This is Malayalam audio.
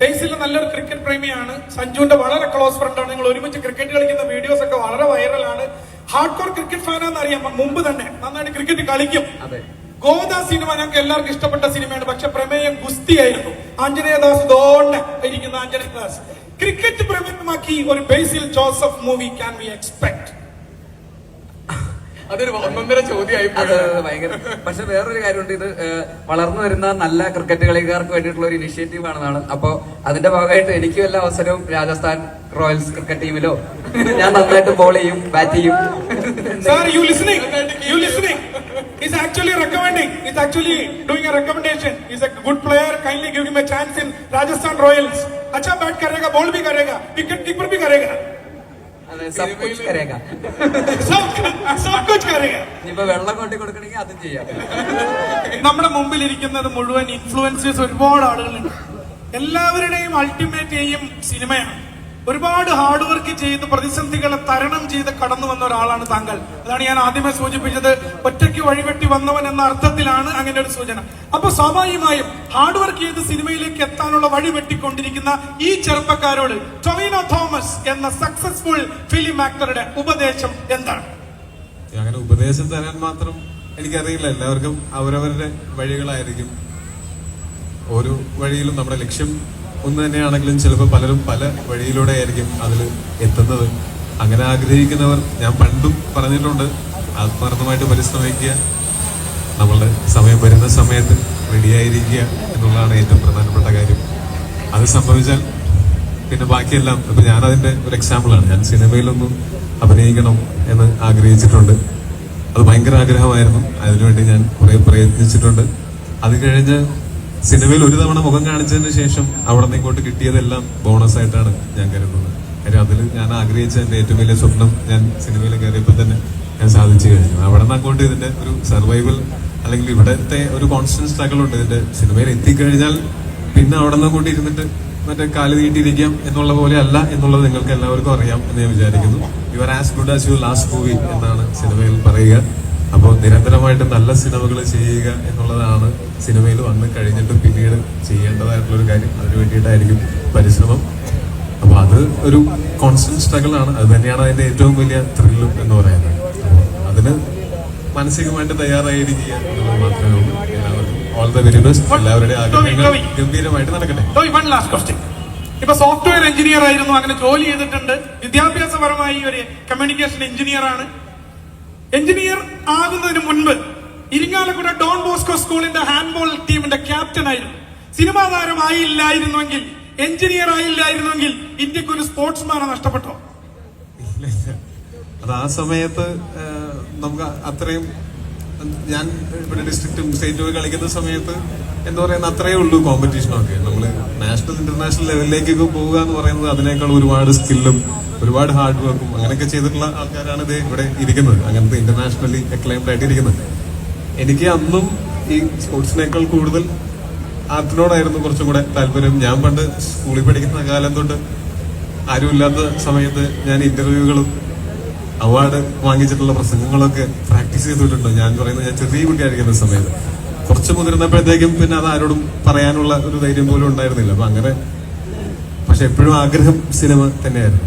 ബേസിൽ നല്ലൊരു ക്രിക്കറ്റ് പ്രേമിയാണ്. സഞ്ജുവിന്റെ വളരെ ക്ലോസ് ഫ്രണ്ടാണ് നിങ്ങൾ ഒരുമിച്ച് ക്രിക്കറ്റ് കളിക്കുന്ന വീഡിയോസ് ഒക്കെ വളരെ വൈറലാണ് ഹാർഡ് കോർ ക്രിക്കറ്റ് ഫാനാന്ന് അറിയാം. മുമ്പ് തന്നെ നന്നായിട്ട് ക്രിക്കറ്റ് കളിക്കും. അതെ. ഗോദ സിനിമ ഞങ്ങൾക്ക് എല്ലാവർക്കും ഇഷ്ടപ്പെട്ട സിനിമയാണ്. പക്ഷെ പ്രമേയം ഗുസ്തിയായിരുന്നു ആഞ്ജനേയദാസ് ദോണ്ടെ ഇരിക്കുന്ന ആഞ്ജനേയദാസ് ക്രിക്കറ്റ് പ്രമേയമാക്കി ഒരു Basil Joseph movie can we expect അതൊരു ഒന്നൊന്നര ചോദ്യമായി അത് ഭയങ്കര പക്ഷെ വേറൊരു കാര്യമുണ്ട് ഇത് ഏഹ്, വളർന്നു വരുന്ന നല്ല ക്രിക്കറ്റ് കളിക്കാർക്ക് വേണ്ടിയിട്ടുള്ള ഒരു ഇനിഷ്യേറ്റീവ് ആണെന്നാണ് അപ്പോ അതിന്റെ ഭാഗമായിട്ട് എനിക്കും എല്ലാ അവസരവും രാജസ്ഥാൻ റോയൽസ് ക്രിക്കറ്റ് ടീമിലോ ഞാൻ നന്നായിട്ട് ബോൾ ചെയ്യും ബാറ്റ് ചെയ്യും Sir, you listening? You listening? He's actually recommending. He's actually doing a recommendation. He's a good player. Kindly give him a chance in Rajasthan Royals. अच्छा बैट करेगा बॉल भी करेगा विकेट कीपर भी करेगा അതെ, സബ് കുച്ച് കരേക सब सब कुछ करेगा ഇനിയിപ്പോ വെള്ളം കൊണ്ടി കൊടുക്കണമെങ്കിൽ അതും ചെയ്യാം നമ്മുടെ മുമ്പിൽ ഇരിക്കുന്നത് മുഴുവൻ ഇൻഫ്ലുവൻസേഴ്സ് ഒരുപാട് ആളുകളുണ്ട് എല്ലാവരുടെയും അൾട്ടിമേറ്റ് എയിം സിനിമയാണ് ഒരുപാട് ഹാർഡ് വർക്ക് ചെയ്ത് പ്രതിസന്ധികളെ തരണം ചെയ്ത് കടന്നു വന്ന ഒരാളാണ് താങ്കൾ. അതാണ് ഞാൻ ആദ്യമേ സൂചിപ്പിച്ചത്. ഒറ്റയ്ക്ക് വഴിവെട്ടി വന്നവൻ എന്ന അർത്ഥത്തിലാണ് അങ്ങനെ ഒരു സൂചന. അപ്പൊ സ്വാഭാവികമായും ഹാർഡ് വർക്ക് ചെയ്ത് സിനിമയിലേക്ക് എത്താനുള്ള വഴി വെട്ടിക്കൊണ്ടിരിക്കുന്ന ഈ ചെറുപ്പക്കാരോട് ടൊവിനോ തോമസ് എന്ന സക്സസ്ഫുൾ ഫിലിം ആക്ടറുടെ ഉപദേശം എന്താണ്? അങ്ങനെ ഉപദേശം തരാൻ മാത്രം എനിക്കറിയില്ല. എല്ലാവർക്കും അവരവരുടെ വഴികളായിരിക്കും. ഓരോ വഴിയിലും നമ്മുടെ ലക്ഷ്യം ഒന്ന് തന്നെയാണെങ്കിലും ചിലപ്പോൾ പലരും പല വഴിയിലൂടെ ആയിരിക്കും അതിൽ എത്തുന്നത്. അങ്ങനെ ആഗ്രഹിക്കുന്നവർ ഞാൻ പണ്ടും പറഞ്ഞിട്ടുണ്ട് ആത്മാർത്ഥമായിട്ട് പരിശ്രമിക്കുക. നമ്മളുടെ സമയം വരുന്ന സമയത്ത് റെഡിയായിരിക്കുക എന്നുള്ളതാണ് ഏറ്റവും പ്രധാനപ്പെട്ട കാര്യം. അത് സംഭവിച്ചാൽ പിന്നെ ബാക്കിയെല്ലാം ഇപ്പം ഞാനതിന്റെ ഒരു എക്സാമ്പിളാണ് ഞാൻ സിനിമയിലൊന്നും അഭിനയിക്കണം എന്ന് ആഗ്രഹിച്ചിട്ടുണ്ട്. അത് ഭയങ്കര ആഗ്രഹമായിരുന്നു. അതിനുവേണ്ടി ഞാൻ കുറേ പ്രയത്നിച്ചിട്ടുണ്ട്. അത് കഴിഞ്ഞ് സിനിമയിൽ ഒരു തവണ മുഖം കാണിച്ചതിന് ശേഷം അവിടെ നിന്ന് ഇങ്ങോട്ട് കിട്ടിയതെല്ലാം ബോണസ് ആയിട്ടാണ് ഞാൻ കരുതുന്നത്. കാര്യം അതിൽ ഞാൻ ആഗ്രഹിച്ച എന്റെ ഏറ്റവും വലിയ സ്വപ്നം ഞാൻ സിനിമയിൽ കയറിയപ്പോൾ തന്നെ ഞാൻ സാധിച്ചു കഴിഞ്ഞു. അവിടെ നിന്ന് അങ്ങോട്ട് ഇതിന്റെ ഒരു സർവൈവൽ അല്ലെങ്കിൽ ഇവിടത്തെ ഒരു കോൺസ്റ്റന്റ് സ്ട്രഗിൾ ഉണ്ട്. ഇതിന്റെ സിനിമയിൽ എത്തിക്കഴിഞ്ഞാൽ പിന്നെ അവിടെ നിന്ന് അങ്ങോട്ട് ഇരുന്നിട്ട് മറ്റേ കാൽ നീട്ടിയിരിക്കാം എന്നുള്ള പോലെ അല്ല എന്നുള്ളത് നിങ്ങൾക്ക് എല്ലാവർക്കും അറിയാം എന്ന് ഞാൻ വിചാരിക്കുന്നു. You are as good as you last movie എന്നാണ് സിനിമയിൽ പറയുക. അപ്പോൾ നിരന്തരമായിട്ട് നല്ല സിനിമകൾ ചെയ്യുക എന്നുള്ളതാണ് സിനിമയിൽ വന്ന് കഴിഞ്ഞിട്ട് പിന്നീട് ചെയ്യേണ്ടതായിട്ടുള്ളൊരു കാര്യം. അതിനു വേണ്ടിയിട്ടായിരിക്കും പരിശ്രമം. അപ്പോൾ അത് ഒരു കോൺസ്റ്റന്റ് സ്ട്രഗിൾ ആണ്. അത് തന്നെയാണ് അതിന്റെ ഏറ്റവും വലിയ ത്രില്ലും എന്ന് പറയുന്നത്. അതിന് മാനസികമായിട്ട് തയ്യാറായിരിക്കുക എന്നുള്ളത് മാത്രമേ ഉള്ളൂ. എല്ലാവർക്കും ഓൾ ദ വെരി ബെസ്റ്റ് എല്ലാവരുടെയും ആഗ്രഹങ്ങൾ ഗംഭീരമായിട്ട് നടക്കട്ടെ. ഇപ്പൊ സോഫ്റ്റ്വെയർ എഞ്ചിനീയർ ആയിരുന്നു അങ്ങനെ ജോലി ചെയ്തിട്ടുണ്ട്. വിദ്യാഭ്യാസപരമായി ഒരു കമ്മ്യൂണിക്കേഷൻ എഞ്ചിനീയർ ആണ്. എഞ്ചിനീയർ ആകുന്നതിന് മുൻപ് ഇരിങ്ങാലക്കുട ഡോൺ ബോസ്കോ സ്കൂളിന്റെ ഹാൻഡ്ബോൾ ടീമിന്റെ ക്യാപ്റ്റൻ ആയിരുന്നു സിനിമാ താരമായില്ലായിരുന്നുവെങ്കിൽ എഞ്ചിനീയർ ആയില്ലായിരുന്നുവെങ്കിൽ ഇന്ത്യയ്ക്ക് ഒരു സ്പോർട്സ്മാനെ നഷ്ടപ്പെട്ടോ? അത് ആ സമയത്ത് നമുക്ക് അത്രയും ഞാൻ ഇവിടെ ഡിസ്ട്രിക്റ്റും സ്റ്റേറ്റും കളിക്കുന്ന സമയത്ത് എന്താ പറയുന്ന അത്രയേ ഉള്ളൂ കോമ്പറ്റീഷനൊക്കെ നമ്മൾ നാഷണൽ ഇന്റർനാഷണൽ ലെവലിലേക്കൊക്കെ പോവുക എന്ന് പറയുന്നത് അതിനേക്കാൾ ഒരുപാട് സ്കില്ലും ഒരുപാട് ഹാർഡ് വർക്കും അങ്ങനെയൊക്കെ ചെയ്തിട്ടുള്ള ആൾക്കാരാണ് ഇത് ഇവിടെ ഇരിക്കുന്നത്. അങ്ങനത്തെ ഇന്റർനാഷണലി അക്ലൈംഡ് ആയിട്ട് ഇരിക്കുന്നത്. എനിക്ക് അന്നും ഈ സ്പോർട്സിനേക്കാൾ കൂടുതൽ ആർട്ടിനോടായിരുന്നു കുറച്ചും കൂടെ താല്പര്യം. ഞാൻ പണ്ട് സ്കൂളിൽ പഠിക്കുന്ന കാലം തൊട്ട് ആരുമില്ലാത്ത സമയത്ത് ഞാൻ ഇന്റർവ്യൂകളും അവാർഡ് വാങ്ങിച്ചിട്ടുള്ള പ്രസംഗങ്ങളൊക്കെ പ്രാക്ടീസ് ചെയ്തിട്ടുണ്ട്. ഞാൻ പറയുന്നത് ഞാൻ ചെറിയ കുട്ടിയായിരിക്കുന്ന സമയത്ത്. കുറച്ച് മുതിർന്നപ്പോഴത്തേക്കും പിന്നെ അത് ആരോടും പറയാനുള്ള ഒരു ധൈര്യം പോലും ഉണ്ടായിരുന്നില്ല. അപ്പൊ അങ്ങനെ പക്ഷെ എപ്പോഴും ആഗ്രഹം സിനിമ തന്നെയായിരുന്നു.